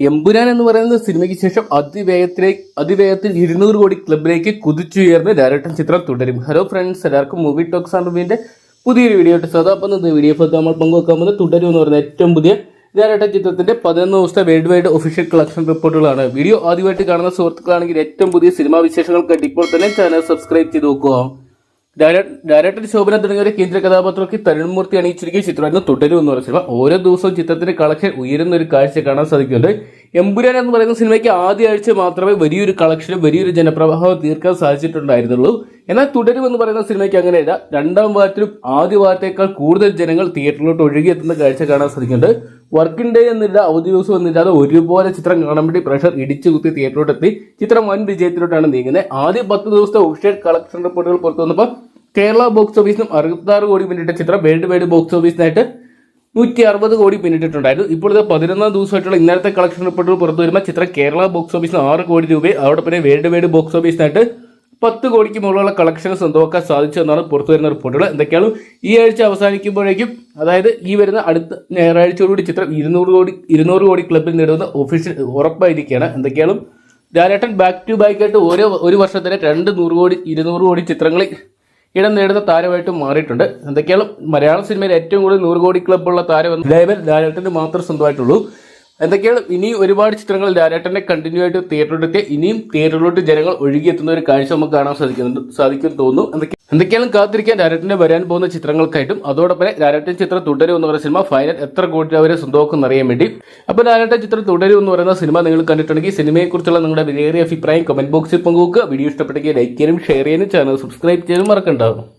എമ്പുരാൻ എന്ന് പറയുന്ന സിനിമയ്ക്ക് ശേഷം അതിവേഗത്തിലേക്ക് അതിവേഗത്തിൽ ഇരുന്നൂറ് കോടി ക്ലബിലേക്ക് കുതിച്ചുയർന്ന് ഡയറക്ടർ ചിത്രം തുടരും. ഹലോ ഫ്രണ്ട്സ് എല്ലാവർക്കും മൂവി ടോക്സ് ആൻഡ് പുതിയൊരു വീഡിയോ ആയിട്ട് സദാപ്പം അപ്പം വീഡിയോ ഫോർ നമ്മൾ പങ്കുവെക്കാൻ പോകുന്നത് തുടരും എന്ന് പറയുന്ന ഏറ്റവും പുതിയ ഡയറക്ടർ ചിത്രത്തിന്റെ പതിനൊന്ന് ദിവസത്തെ വേൾഡ് വൈഡ് ഒഫീഷ്യൽ കളക്ഷൻ റിപ്പോർട്ടുകളാണ് വീഡിയോ ആദ്യമായിട്ട് കാണുന്ന സുഹൃത്തുക്കളാണെങ്കിൽ ഏറ്റവും പുതിയ സിനിമാ വിശേഷങ്ങൾക്കായിട്ട് ഇപ്പോൾ തന്നെ ചാനൽ സബ്സ്ക്രൈബ് ചെയ്ത് നോക്കുക. ഡയറക്ടർ ശോഭന തുടങ്ങിയവരെ കേന്ദ്ര കഥാപാത്രമൊക്കെ തരുൺമൂർത്തി അണിയിച്ചിരിക്കുന്ന ചിത്രമായിരുന്നു തുടരും എന്ന് പറയുന്ന സിനിമ. ഓരോ ദിവസവും ചിത്രത്തിന്റെ കളക്ഷൻ ഉയരുന്ന ഒരു കാഴ്ച കാണാൻ സാധിക്കുന്നുണ്ട്. എമ്പുരാൻ എന്ന് പറയുന്ന സിനിമയ്ക്ക് ആദ്യ ആഴ്ച മാത്രമേ വലിയൊരു കളക്ഷനും വലിയൊരു ജനപ്രവാഹവും തീർക്കാൻ സാധിച്ചിട്ടുണ്ടായിരുന്നുള്ളൂ. എന്നാൽ തുടരും എന്ന് പറയുന്ന സിനിമയ്ക്ക് അങ്ങനെയല്ല രണ്ടാം വാരത്തിലും ആദ്യ വാരത്തേക്കാൾ കൂടുതൽ ജനങ്ങൾ തിയേറ്ററിലോട്ട് ഒഴുകിയെത്തുന്ന കാഴ്ച കാണാൻ സാധിക്കുന്നുണ്ട്. വർക്കിംഗ് ഡേ എന്നില്ല അവധി ദിവസം എന്നില്ലാതെ ഒരുപോലെ ചിത്രം കാണാൻ വേണ്ടി പ്രഷർ ഇടിച്ചു കുത്തി തിയേറ്ററിലോട്ട് എത്തി ചിത്രം വൻ വിജയത്തിലോട്ടാണ് നീങ്ങുന്നത്. ആദ്യ പത്ത് ദിവസത്തെ ഒഫീഷ്യൽ കളക്ഷൻ റിപ്പോർട്ടുകൾ പുറത്തു വന്നപ്പോൾ കേരള ബോക്സ് ഓഫീസിനും അറുപത്താറ് കോടി പിന്നിട്ട ചിത്രം വേൾഡ് വൈഡ് ബോക്സ് ഓഫീസിനായിട്ട് നൂറ്റി അറുപത് കോടി പിന്നിട്ടിട്ടുണ്ടായിരുന്നു. ഇപ്പോഴത്തെ പതിനൊന്നാം ദിവസമായിട്ടുള്ള ഇന്നലത്തെ കളക്ഷൻ റിപ്പോർട്ടുകൾ പുറത്തു വരുമ്പോൾ ചിത്രം കേരള ബോക്സ് ഓഫീസിന് ആറ് കോടി രൂപയും അവിടെ പിന്നെ വേൾഡ് വൈഡ് ബോക്സ് ഓഫീസിനായിട്ട് പത്ത് കോടിക്ക് മുകളിലുള്ള കളക്ഷൻ സ്വന്തമാക്കാൻ സാധിച്ചു എന്നാണ് പുറത്തു വരുന്ന റിപ്പോർട്ടുകൾ എന്തൊക്കെയാണ് ഈ ആഴ്ച അവസാനിക്കുമ്പോഴേക്കും അതായത് ഈ വരുന്ന അടുത്ത ഞായറാഴ്ചയോടുകൂടി ചിത്രം ഇരുന്നൂറ് കോടി ഇരുന്നൂറ് കോടി ക്ലബിൽ നേടുന്ന ഒഫീഷ്യൽ ഉറപ്പായിരിക്കുകയാണ്. എന്തൊക്കെയാണ് ലാലേട്ടൻ ബാക്ക് ടു ബാക്ക് ആയിട്ട് ഓരോ ഒരു വർഷത്തിലെ രണ്ട് നൂറ് കോടി ഇരുന്നൂറ് കോടി ചിത്രങ്ങളിൽ ഇടം നേടുന്ന താരമായിട്ട് മാറിയിട്ടുണ്ട്. എന്തൊക്കെയാണ് മലയാള സിനിമയിൽ ഏറ്റവും കൂടുതൽ നൂറ് കോടി ക്ലബ്ബുള്ള താരം ലേബൽ ലാലേട്ടന് മാത്രം സ്വന്തമായിട്ടുള്ളൂ. എന്തൊക്കെയാണ്? ഇനി ഒരുപാട് ചിത്രങ്ങൾ ലാലേട്ടനെ കണ്ടിന്യൂ ആയിട്ട് തിയേറ്ററിലെത്തിയ ഇനിയും തിയേറ്ററിലോട്ട് ജനങ്ങൾ ഒഴുകിയെത്തുന്ന ഒരു കാഴ്ച നമുക്ക് കാണാൻ സാധിക്കുന്നുണ്ട് സാധിക്കും തോന്നുന്നു. എന്തൊക്കെ എന്തൊക്കെയാണ് കാത്തിരിക്കാൻ ലാലേട്ടന്റെ വരാൻ പോകുന്ന ചിത്രങ്ങൾക്കായിട്ടും അതോടൊപ്പം ഡയറക്ടർ ചിത്രം തുടരും എന്ന് പറയുന്ന സിനിമ ഫൈനൽ എത്ര കോടി അവരെ സ്വന്തമാക്കും അറിയാൻ വേണ്ടി. അപ്പോൾ ഡയറക്ടർ ചിത്രം തുടരും എന്ന് പറയുന്ന സിനിമ നിങ്ങൾ കണ്ടിട്ടുണ്ടെങ്കിൽ സിനിമയെക്കുറിച്ചുള്ള നിങ്ങളുടെ വിലയേറിയ അഭിപ്രായം കമന്റ് ബോക്സിൽ പങ്കുവെക്കുക. വീഡിയോ ഇഷ്ടപ്പെട്ടെങ്കിൽ ലൈക്ക് ചെയ്യാനും ഷെയർ ചെയ്യാനും ചാനൽ സബ്സ്ക്രൈബ് ചെയ്യാനും മറക്കണ്ടാവും